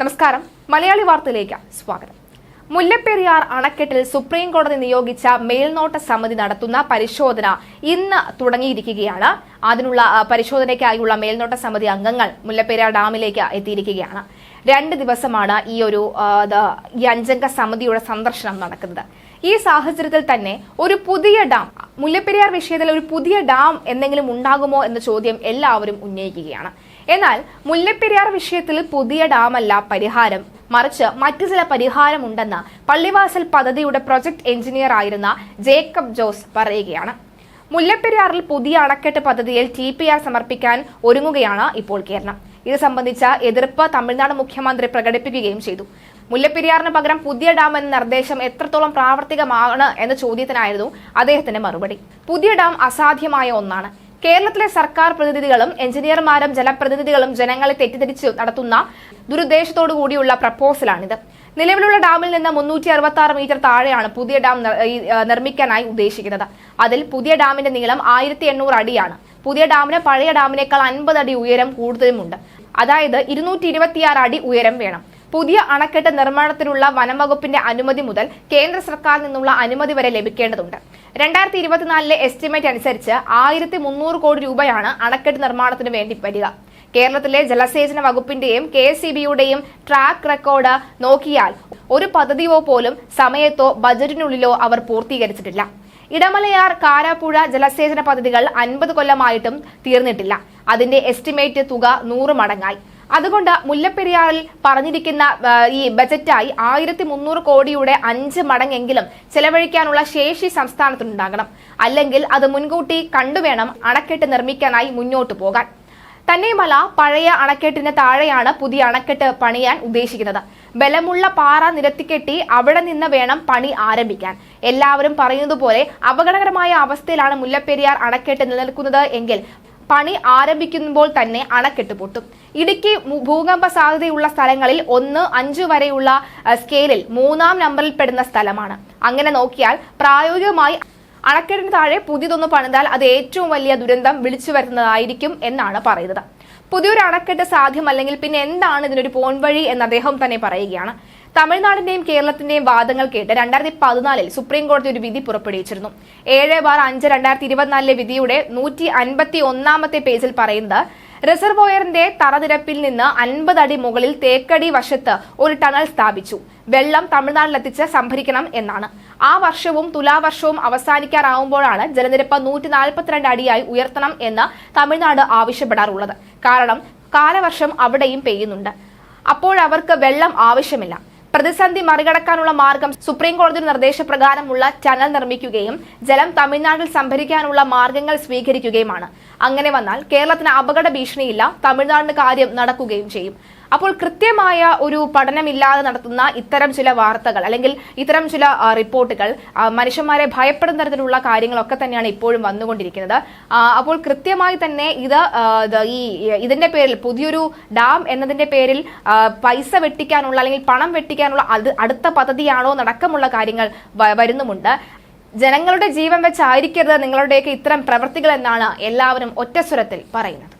നമസ്കാരം. മലയാളി വാർത്തയിലേക്ക് സ്വാഗതം. മുല്ലപ്പെരിയാർ അണക്കെട്ടിൽ സുപ്രീം കോടതി നിയോഗിച്ച മേൽനോട്ട സമിതി നടത്തുന്ന പരിശോധന ഇന്ന് തുടങ്ങിയിരിക്കുകയാണ്. അതിനുള്ള പരിശോധനയ്ക്കായുള്ള മേൽനോട്ട സമിതി അംഗങ്ങൾ മുല്ലപ്പെരിയാർ ഡാമിലേക്ക് എത്തിയിരിക്കുകയാണ്. രണ്ട് ദിവസമാണ് ഈ ഒരു ഈ അഞ്ചംഗ സമിതിയുടെ സന്ദർശനം നടക്കുന്നത്. ഈ സാഹചര്യത്തിൽ തന്നെ ഒരു പുതിയ ഡാം മുല്ലപ്പെരിയാർ വിഷയത്തിൽ ഒരു പുതിയ ഡാം എന്തെങ്കിലും ഉണ്ടാകുമോ എന്ന ചോദ്യം എല്ലാവരും ഉന്നയിക്കുകയാണ്. എന്നാൽ മുല്ലപ്പെരിയാർ വിഷയത്തിൽ പുതിയ ഡാമല്ല പരിഹാരം. മറിച്ച് മറ്റു ചില പരിഹാരമുണ്ടെന്ന് പള്ളിവാസൽ പദ്ധതിയുടെ പ്രൊജക്ട് എഞ്ചിനീയർ ആയിരുന്ന ജേക്കബ് ജോസ് പറയുകയാണ്. മുല്ലപ്പെരിയാറിൽ പുതിയ അണക്കെട്ട് പദ്ധതിയിൽ ടി പി ആർ സമർപ്പിക്കാൻ ഒരുങ്ങുകയാണ് ഇപ്പോൾ കേരളം. ഇത് സംബന്ധിച്ച എതിർപ്പ് തമിഴ്നാട് മുഖ്യമന്ത്രി പ്രകടിപ്പിക്കുകയും ചെയ്തു. മുല്ലപ്പെരിയാറിന് പകരം പുതിയ ഡാം എന്ന നിർദ്ദേശം എത്രത്തോളം പ്രാവർത്തികമാണ് എന്ന ചോദ്യത്തിനായിരുന്നു അദ്ദേഹത്തിന്റെ മറുപടി. പുതിയ ഡാം അസാധ്യമായ ഒന്നാണ്. കേരളത്തിലെ സർക്കാർ പ്രതിനിധികളും എഞ്ചിനീയർമാരും ജനപ്രതിനിധികളും ജനങ്ങളെ തെറ്റിദ്ധരിച്ച് നടത്തുന്ന ദുരുദ്ദേശത്തോടു കൂടിയുള്ള പ്രപ്പോസലാണിത്. നിലവിലുള്ള ഡാമിൽ നിന്ന് മുന്നൂറ്റി അറുപത്തി ആറ് മീറ്റർ താഴെയാണ് പുതിയ ഡാം നിർ- നിർമ്മിക്കാനായി ഉദ്ദേശിക്കുന്നത്. അതിൽ പുതിയ ഡാമിന്റെ നീളം ആയിരത്തി എണ്ണൂറ് അടിയാണ്. പുതിയ ഡാമിന് പഴയ ഡാമിനേക്കാൾ അൻപത് അടി ഉയരം കൂടുതലുമുണ്ട്. അതായത് ഇരുന്നൂറ്റി ഇരുപത്തിയാറ് അടി ഉയരം വേണം. പുതിയ അണക്കെട്ട് നിർമ്മാണത്തിനുള്ള വനംവകുപ്പിന്റെ അനുമതി മുതൽ കേന്ദ്ര സർക്കാരിൽ നിന്നുള്ള അനുമതി വരെ ലഭിക്കേണ്ടതുണ്ട്. രണ്ടായിരത്തി ഇരുപത്തിനാലിലെ എസ്റ്റിമേറ്റ് അനുസരിച്ച് ആയിരത്തി മുന്നൂറ് കോടി രൂപയാണ് അണക്കെട്ട് നിർമ്മാണത്തിന് വേണ്ടി വരിക. കേരളത്തിലെ ജലസേചന വകുപ്പിന്റെയും കെ എസ് ട്രാക്ക് റെക്കോർഡ് നോക്കിയാൽ ഒരു പദ്ധതിയോ പോലും സമയത്തോ ബജറ്റിനുള്ളിലോ അവർ പൂർത്തീകരിച്ചിട്ടില്ല. ഇടമലയാർ കാരാപ്പുഴ ജലസേചന പദ്ധതികൾ അൻപത് കൊല്ലമായിട്ടും തീർന്നിട്ടില്ല. അതിന്റെ എസ്റ്റിമേറ്റ് തുക നൂറ് മടങ്ങായി. അതുകൊണ്ട് മുല്ലപ്പെരിയാറിൽ പറഞ്ഞിരിക്കുന്ന ഈ ബജറ്റായി ആയിരത്തി മുന്നൂറ് കോടിയുടെ അഞ്ച് മടങ്ങെങ്കിലും ചെലവഴിക്കാനുള്ള ശേഷി സംസ്ഥാനത്തിനുണ്ടാകണം അല്ലെങ്കിൽ അത് മുൻകൂട്ടി കണ്ടുവേണം അണക്കെട്ട് നിർമ്മിക്കാനായി മുന്നോട്ടു പോകാൻ. തന്നെയുമല്ല പഴയ അണക്കെട്ടിന് താഴെയാണ് പുതിയ അണക്കെട്ട് പണിയാൻ ഉദ്ദേശിക്കുന്നത്. ബലമുള്ള പാറ നിരത്തിക്കെട്ടി അവിടെ നിന്ന് വേണം പണി ആരംഭിക്കാൻ. എല്ലാവരും പറയുന്നത് പോലെ അപകടകരമായ അവസ്ഥയിലാണ് മുല്ലപ്പെരിയാർ അണക്കെട്ട് നിലനിൽക്കുന്നത് എങ്കിൽ പണി ആരംഭിക്കുമ്പോൾ തന്നെ അണക്കെട്ട് പൊട്ടും. ഇടുക്കി ഭൂകമ്പ സാധ്യതയുള്ള സ്ഥലങ്ങളിൽ ഒന്ന് അഞ്ച് വരെയുള്ള സ്കെയിലിൽ മൂന്നാം നമ്പറിൽ പെടുന്ന സ്ഥലമാണ്. അങ്ങനെ നോക്കിയാൽ പ്രായോഗികമായി അണക്കെട്ടിന് താഴെ പുതിയതൊന്ന് പണിതാൽ അത് ഏറ്റവും വലിയ ദുരന്തം വിളിച്ചു വരുന്നതായിരിക്കും എന്നാണ് പറയുന്നത്. പുതിയൊരു അണക്കെട്ട് സാധ്യമല്ലെങ്കിൽ പിന്നെ എന്താണ് ഇതിനൊരു പോൺവഴി എന്ന് അദ്ദേഹം തന്നെ പറയുകയാണ്. തമിഴ്നാടിന്റെയും കേരളത്തിന്റെയും വാദങ്ങൾ കേട്ട് രണ്ടായിരത്തി പതിനാലിൽ സുപ്രീം കോടതി ഒരു വിധി പുറപ്പെടുവിച്ചിരുന്നു. ഏഴ് ബാർ അഞ്ച് രണ്ടായിരത്തി ഇരുപത്തിനാലിലെ വിധിയുടെ നൂറ്റി അൻപത്തി ഒന്നാമത്തെ പേജിൽ പറയുന്നത് റിസർവോയറിന്റെ തറനിരപ്പിൽ നിന്ന് അൻപത് അടി മുകളിൽ തേക്കടി വശത്ത് ഒരു ടണൽ സ്ഥാപിച്ചു. വെള്ളം തമിഴ്നാട്ടിലെത്തിച്ച് സംഭരിക്കണം എന്നാണ്. ആ വർഷവും തുലാവർഷവും അവസാനിക്കാറാവുമ്പോഴാണ് ജലനിരപ്പ് നൂറ്റി നാൽപ്പത്തിരണ്ട് അടിയായി ഉയർത്തണം എന്ന് തമിഴ്നാട് ആവശ്യപ്പെടാറുള്ളത്. കാരണം കാലവർഷം അവിടെയും പെയ്യുന്നുണ്ട്. അപ്പോഴവർക്ക് വെള്ളം ആവശ്യമില്ല. പ്രതിസന്ധി മറികടക്കാനുള്ള മാർഗം സുപ്രീം കോടതി നിർദ്ദേശപ്രകാരമുള്ള ടണൽ നിർമ്മിക്കുകയും ജലം തമിഴ്നാട്ടിൽ സംഭരിക്കാനുള്ള മാർഗങ്ങൾ സ്വീകരിക്കുകയുമാണ്. അങ്ങനെ വന്നാൽ കേരളത്തിന് അപകട ഭീഷണിയില്ല തമിഴ്നാടിന് കാര്യം നടക്കുകയും ചെയ്യും. അപ്പോൾ കൃത്യമായ ഒരു പഠനമില്ലാതെ നടത്തുന്ന ഇത്തരം ചില വാർത്തകൾ അല്ലെങ്കിൽ ഇത്തരം ചില റിപ്പോർട്ടുകൾ മനുഷ്യന്മാരെ ഭയപ്പെടുന്ന തരത്തിലുള്ള കാര്യങ്ങളൊക്കെ തന്നെയാണ് ഇപ്പോഴും വന്നുകൊണ്ടിരിക്കുന്നത്. അപ്പോൾ കൃത്യമായി തന്നെ ഇത് ഈ ഇതിന്റെ പേരിൽ പുതിയൊരു ഡാം എന്നതിന്റെ പേരിൽ പൈസ വെട്ടിക്കാനുള്ള അല്ലെങ്കിൽ പണം വെട്ടിക്കാനുള്ള അടുത്ത പദ്ധതിയാണോ നടക്കമുള്ള കാര്യങ്ങൾ വരുന്നുമുണ്ട്. ജനങ്ങളുടെ ജീവൻ വെച്ചായിരിക്കരുത് നിങ്ങളുടെയൊക്കെ ഇത്തരം പ്രവൃത്തികൾ എന്നാണ് എല്ലാവരും ഒറ്റസ്വരത്തിൽ പറയുന്നത്.